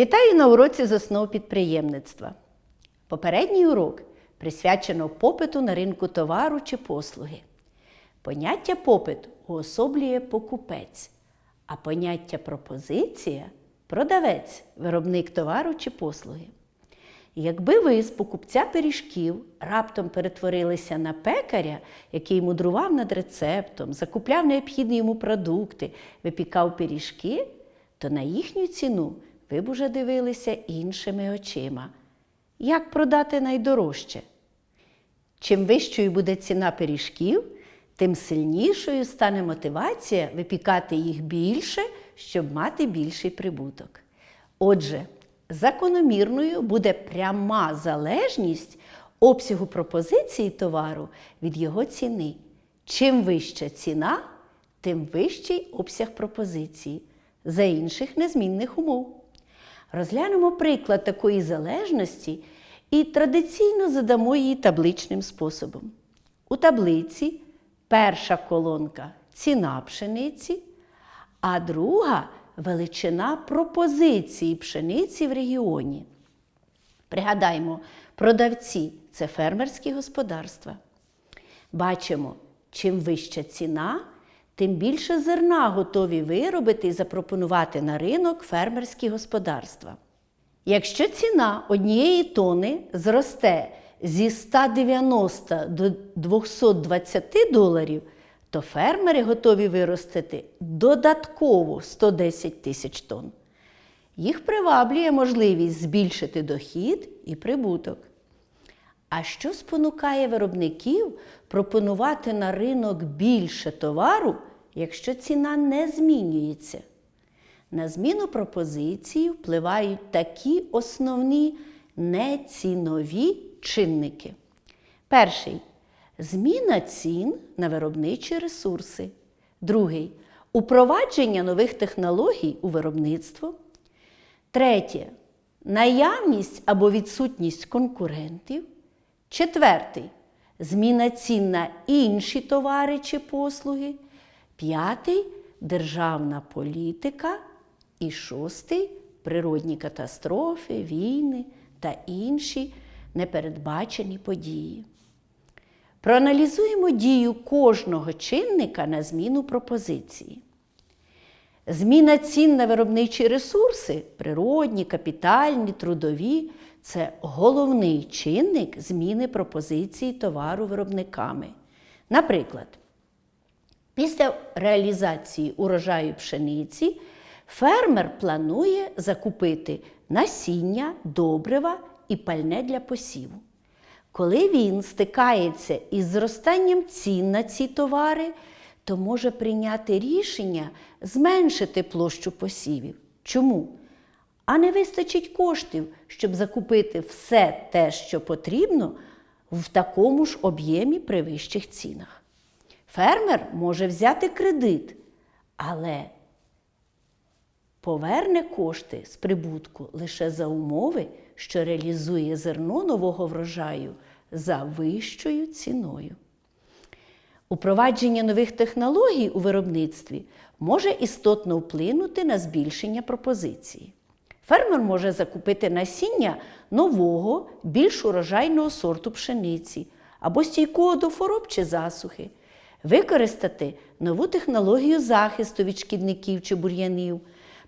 Вітаю на уроці з основ підприємництва. Попередній урок присвячено попиту на ринку товару чи послуги. Поняття попит уособлює покупець, а поняття пропозиція продавець, виробник товару чи послуги. Якби ви з покупця пиріжків раптом перетворилися на пекаря, який мудрував над рецептом, закупляв необхідні йому продукти, випікав пиріжки, то на їхню ціну ви б уже дивилися іншими очима. Як продати найдорожче? Чим вищою буде ціна пиріжків, тим сильнішою стане мотивація випікати їх більше, щоб мати більший прибуток. Отже, закономірною буде пряма залежність обсягу пропозиції товару від його ціни. Чим вища ціна, тим вищий обсяг пропозиції за інших незмінних умов. Розглянемо приклад такої залежності і традиційно задамо її табличним способом. У таблиці перша колонка ціна пшениці, а друга величина пропозиції пшениці в регіоні. Пригадаймо, продавці це фермерські господарства. Бачимо, чим вища ціна, тим більше зерна готові виробити і запропонувати на ринок фермерські господарства. Якщо ціна однієї тони зросте зі 190 до 220 доларів, то фермери готові виростити додатково 110 тисяч тонн. Їх приваблює можливість збільшити дохід і прибуток. А що спонукає виробників пропонувати на ринок більше товару, якщо ціна не змінюється? На зміну пропозиції впливають такі основні нецінові чинники. Перший зміна цін на виробничі ресурси. Другий упровадження нових технологій у виробництво. Третє наявність або відсутність конкурентів. Четвертий зміна цін на інші товари чи послуги. П'ятий державна політика. І шостий природні катастрофи, війни та інші непередбачені події. Проаналізуємо дію кожного чинника на зміну пропозиції. Зміна цін на виробничі ресурси природні, капітальні, трудові це головний чинник зміни пропозиції товару виробниками. Наприклад, після реалізації урожаю пшениці фермер планує закупити насіння, добрива і пальне для посіву. Коли він стикається із зростанням цін на ці товари, то може прийняти рішення зменшити площу посівів. Чому? А не вистачить коштів, щоб закупити все те, що потрібно, в такому ж об'ємі при вищих цінах. Фермер може взяти кредит, але поверне кошти з прибутку лише за умови, що реалізує зерно нового врожаю за вищою ціною. Упровадження нових технологій у виробництві може істотно вплинути на збільшення пропозиції. Фермер може закупити насіння нового, більш урожайного сорту пшениці або стійкого до хвороб чи засухи, використати нову технологію захисту від шкідників чи бур'янів,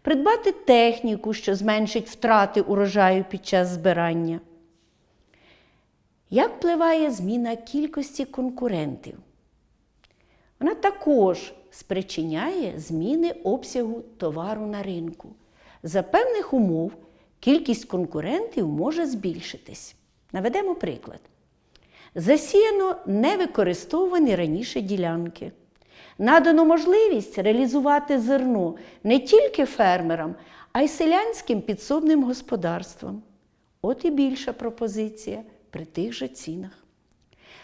придбати техніку, що зменшить втрати урожаю під час збирання. Як впливає зміна кількості конкурентів? Вона також спричиняє зміни обсягу товару на ринку. За певних умов кількість конкурентів може збільшитись. Наведемо приклад. Засіяно невикористовані раніше ділянки. Надано можливість реалізувати зерно не тільки фермерам, а й селянським підсобним господарствам. От і більша пропозиція при тих же цінах.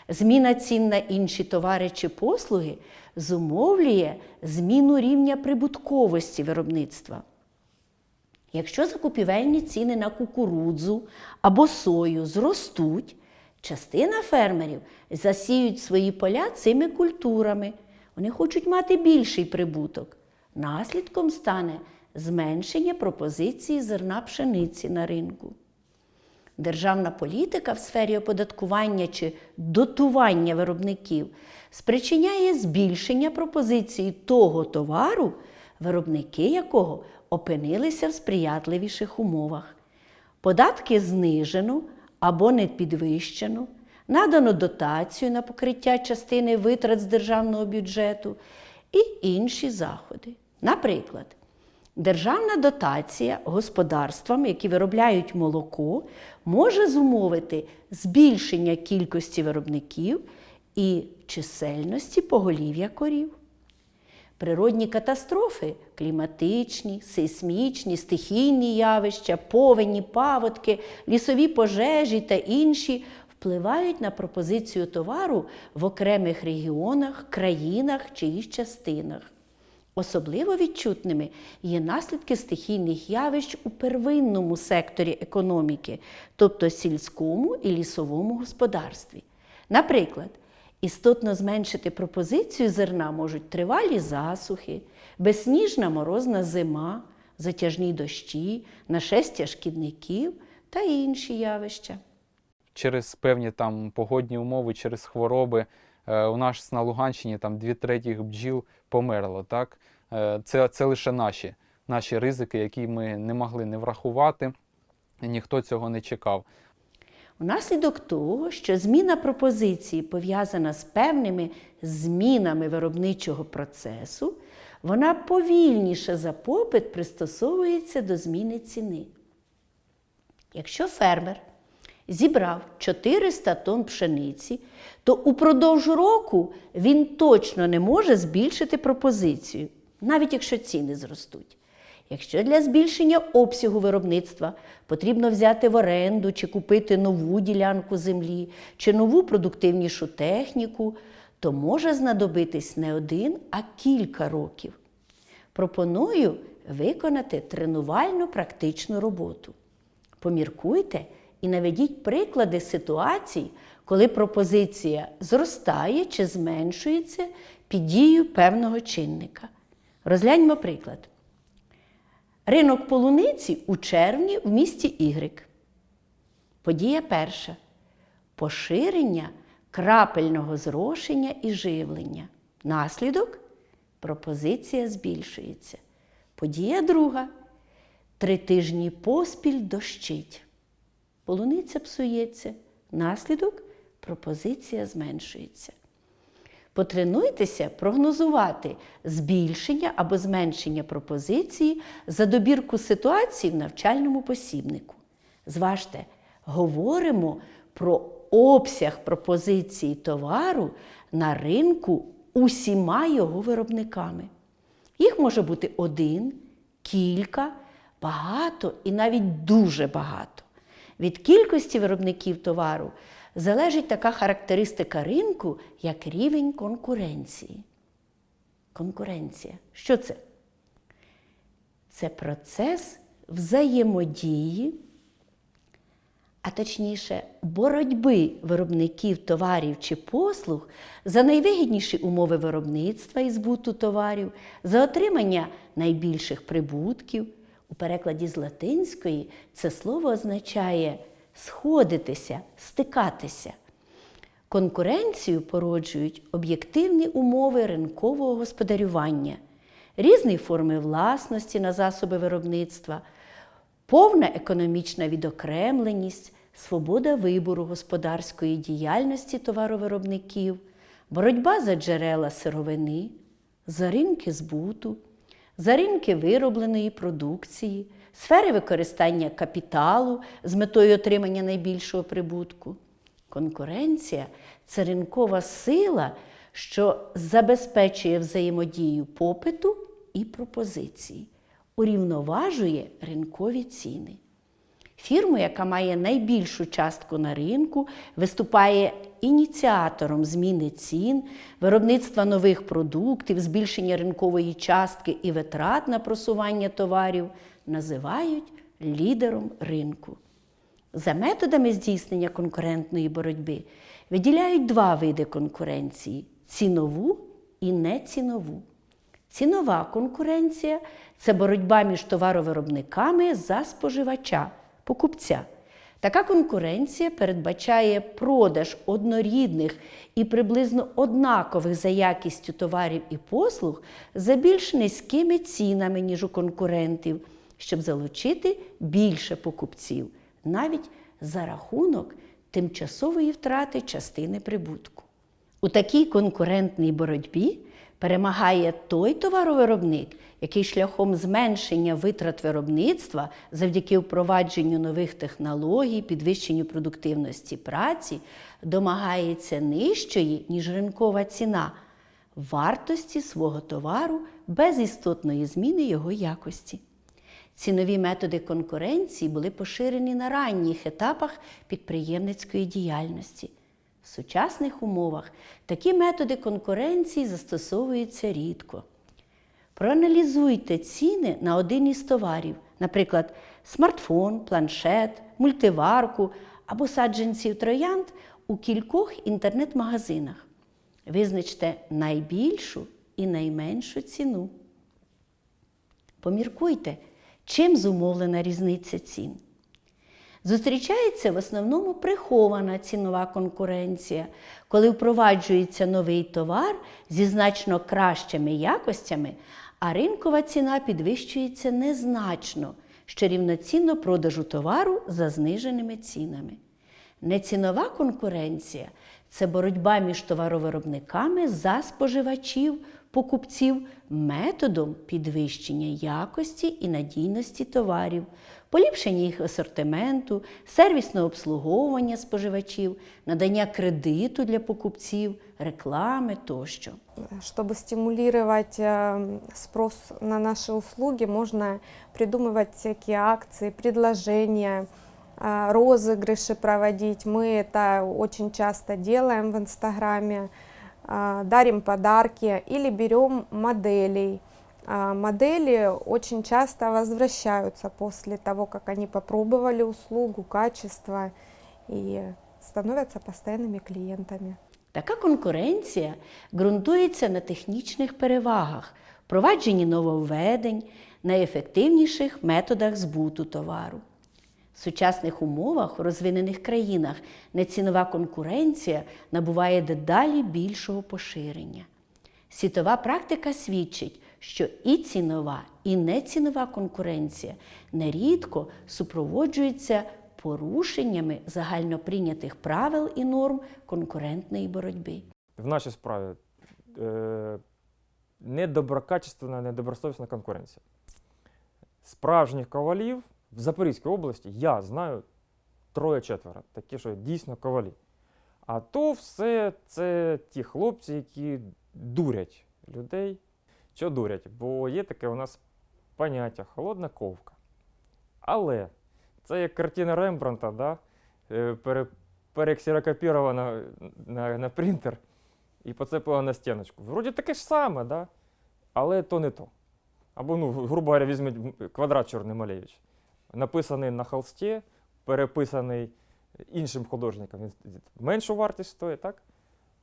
Зміна цін на інші товари чи послуги зумовлює зміну рівня прибутковості виробництва. Якщо закупівельні ціни на кукурудзу або сою зростуть, частина фермерів засіють свої поля цими культурами. Вони хочуть мати більший прибуток. Наслідком стане зменшення пропозиції зерна пшениці на ринку. Державна політика в сфері оподаткування чи дотування виробників спричиняє збільшення пропозиції того товару, виробники якого опинилися в сприятливіших умовах. Податки знижено або не підвищено, надано дотацію на покриття частини витрат з державного бюджету і інші заходи. Наприклад, Державна дотація господарствам, які виробляють молоко, може зумовити збільшення кількості виробників і чисельності поголів'я корів. Природні катастрофи кліматичні, сейсмічні, стихійні явища, повені, паводки, лісові пожежі та інші впливають на пропозицію товару в окремих регіонах, країнах чи їх частинах. Особливо відчутними є наслідки стихійних явищ у первинному секторі економіки, тобто сільському і лісовому господарстві. Наприклад, істотно зменшити пропозицію зерна можуть тривалі засухи, безсніжна морозна зима, затяжні дощі, нашестя шкідників та інші явища. через певні там погодні умови, через хвороби. Е, У нас на Луганщині там дві третіх бджіл померло. Так? Е, Це, це лише наші, наші ризики, які ми не могли не врахувати, ніхто цього не чекав. Внаслідок того, що зміна пропозиції пов'язана з певними змінами виробничого процесу, вона повільніше за попит пристосовується до зміни ціни. Якщо фермер зібрав 400 тонн пшениці, то упродовж року він точно не може збільшити пропозицію, навіть якщо ціни зростуть. Якщо для збільшення обсягу виробництва потрібно взяти в оренду чи купити нову ділянку землі чи нову продуктивнішу техніку, то може знадобитись не один, а кілька років. Пропоную виконати тренувальну практичну роботу. Поміркуйте і наведіть приклади ситуацій, коли пропозиція зростає чи зменшується під дією певного чинника. Розгляньмо приклад. Ринок полуниці у червні в місті Ігрик. Подія перша. Поширення крапельного зрошення і живлення. Наслідок пропозиція збільшується. Подія друга. Три тижні поспіль дощить. Полуниця псується. Наслідок пропозиція зменшується. Потренуйтеся прогнозувати збільшення або зменшення пропозиції за добірку ситуацій в навчальному посібнику. Зважте, говоримо про обсяг пропозиції товару на ринку усіма його виробниками. Їх може бути один, кілька, багато і навіть дуже багато. Від кількості виробників товару залежить така характеристика ринку, як рівень конкуренції. Конкуренція. Що це? Це процес взаємодії, а точніше, боротьби виробників товарів чи послуг за найвигідніші умови виробництва і збуту товарів, за отримання найбільших прибутків. У перекладі з латинської це слово означає сходитися, стикатися. Конкуренцію породжують об'єктивні умови ринкового господарювання, різні форми власності на засоби виробництва, повна економічна відокремленість, свобода вибору господарської діяльності товаровиробників, боротьба за джерела сировини, за ринки збуту, за ринки виробленої продукції, сфери використання капіталу з метою отримання найбільшого прибутку. Конкуренція це ринкова сила, що забезпечує взаємодію попиту і пропозиції, урівноважує ринкові ціни. Фірма, яка має найбільшу частку на ринку, виступає ініціатором зміни цін, виробництва нових продуктів, збільшення ринкової частки і витрат на просування товарів, називають лідером ринку. За методами здійснення конкурентної боротьби виділяють два види конкуренції цінову і нецінову. Цінова конкуренція це боротьба між товаровиробниками за споживача, покупця. Така конкуренція передбачає продаж однорідних і приблизно однакових за якістю товарів і послуг за більш низькими цінами, ніж у конкурентів, щоб залучити більше покупців, навіть за рахунок тимчасової втрати частини прибутку. У такій конкурентній боротьбі перемагає той товаровиробник, який шляхом зменшення витрат виробництва завдяки впровадженню нових технологій, підвищенню продуктивності праці, домагається нижчої, ніж ринкова ціна вартості свого товару без істотної зміни його якості. Цінові методи конкуренції були поширені на ранніх етапах підприємницької діяльності. В сучасних умовах такі методи конкуренції застосовуються рідко. Проаналізуйте ціни на один із товарів, наприклад, смартфон, планшет, мультиварку або саджанців троянд у кількох інтернет-магазинах. Визначте найбільшу і найменшу ціну. Поміркуйте, чим зумовлена різниця цін. Зустрічається в основному прихована цінова конкуренція, коли впроваджується новий товар зі значно кращими якостями, а ринкова ціна підвищується незначно, що рівноцінно продажу товару за зниженими цінами. Нецінова конкуренція це боротьба між товаровиробниками за споживачів, покупців методом підвищення якості і надійності товарів, поліпшення їх асортименту, сервісного обслуговування споживачів, надання кредиту для покупців, реклами тощо. Чтобы стимулировать э, спрос на наши услуги, можно придумывать всякие акции, предложения, э, розыгрыши проводить. Мы это очень часто делаем в Инстаграме, э, дарим подарки или берем моделей. Модели очень часто возвращаются после того, как они попробовали услугу, качество и становятся постоянными клиентами. Така конкуренція ґрунтується на технічних перевагах, впровадженні нововведень, найефективніших методах збуту товару. В сучасних умовах у розвинених країнах нецінова конкуренція набуває дедалі більшого поширення. Світова практика свідчить, що і цінова, і нецінова конкуренція нерідко супроводжуються порушеннями загальноприйнятих правил і норм конкурентної боротьби. в нашій справі е, недоброкачественна, недобросовісна конкуренція. Справжніх ковалів в Запорізькій області я знаю троє-четверо, такі, що дійсно ковалі. А то все це ті хлопці, які дурять людей. Що дурять? Бо є таке у нас поняття холодна ковка. Але це як картина Рембранта, да? е, пере, перексерокопірована на, на принтер і поцепила на стіночку. Вроді таке ж саме, да? але то не то. Або, ну, грубо говоря, візьміть квадрат Чорний Малевич. Написаний на холсті, переписаний іншим художником. Він меншу вартість стоїть, так?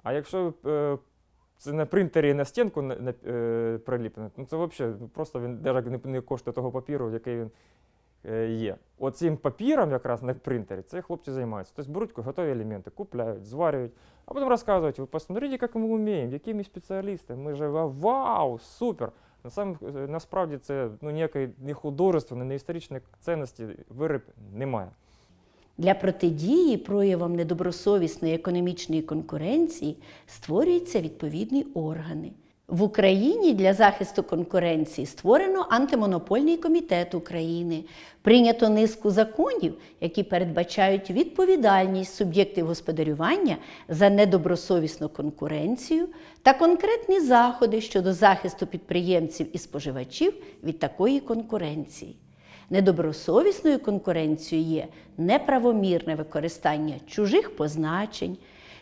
А якщо е, це на принтері на стінку е, приліплено, ну це взагалі просто він навіть не, коштує того папіру, який він е, є. Оцим папіром якраз на принтері це хлопці займаються. Тобто беруть готові елементи, купляють, зварюють, а потім розказують, ви посмотрите, як ми вміємо, які ми спеціалісти. Ми же вау, супер. На сам, е, насправді це ну, ніякої ні художества, ні історичної цінності виріб немає. Для протидії проявам недобросовісної економічної конкуренції створюються відповідні органи. В Україні для захисту конкуренції створено антимонопольний комітет України, прийнято низку законів, які передбачають відповідальність суб'єктів господарювання за недобросовісну конкуренцію та конкретні заходи щодо захисту підприємців і споживачів від такої конкуренції. Недобросовісною конкуренцією є неправомірне використання чужих позначень,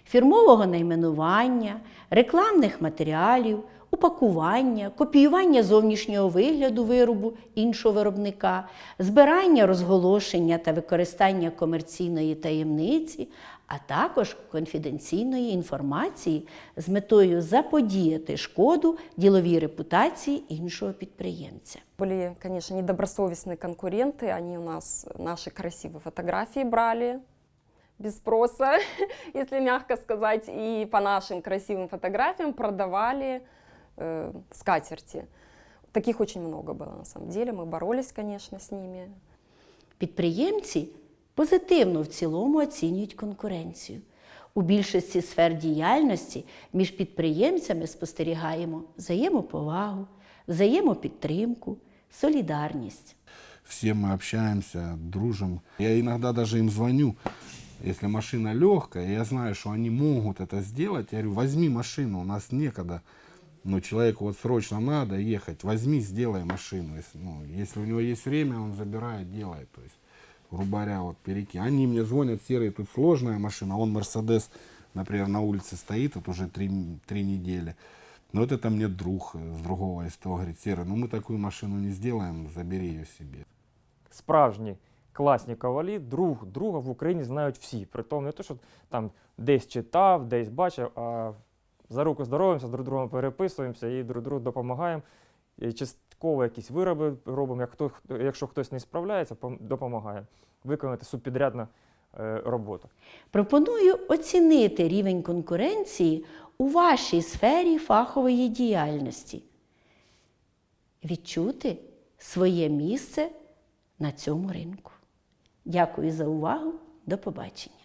фірмового найменування, рекламних матеріалів, упакування, копіювання зовнішнього вигляду виробу іншого виробника, збирання, розголошення та використання комерційної таємниці, а також конфіденційної інформації з метою заподіяти шкоду діловій репутації іншого підприємця. Были, конечно, недобросовестные конкуренты, они у нас наши красивые фотографии брали без спроса, если мягко сказать, и по нашим красивым фотографиям продавали э, скатерти. Таких очень много было на самом деле, мы боролись, конечно, с ними. Підприємці позитивно в цілому оцінюють конкуренцію. У більшості сфер діяльності між підприємцями спостерігаємо взаємоповагу, взаємопідтримку, солідарність. все мы общаемся, дружим. Я иногда даже им звоню, если машина легкая, я знаю, что они могут это сделать. Я говорю, возьми машину, у нас некогда. Но человеку вот срочно надо ехать, возьми, сделай машину. Если, ну, если у него есть время, он забирает, делает. То есть, грубо говоря, вот перекинь. Они мне звонят, серый, тут сложная машина, он Мерседес, например, на улице стоит, вот уже три, три недели. Но вот это мне друг э, с другого СТО говорит, Серый, ну мы такую машину не сделаем, забери ее себе. Справжні класні ковалі друг друга в Україні знають всі. Притом не те, що там десь читав, десь бачив, а за руку здороваємося, друг другом переписуємося і друг другу допомагаємо. І частково якісь вироби робимо. Як хто, якщо хтось не справляється, пом- допомагає виконати субпідрядну е, роботу. Пропоную оцінити рівень конкуренції у вашій сфері фахової діяльності, відчути своє місце на цьому ринку. Дякую за увагу. До побачення.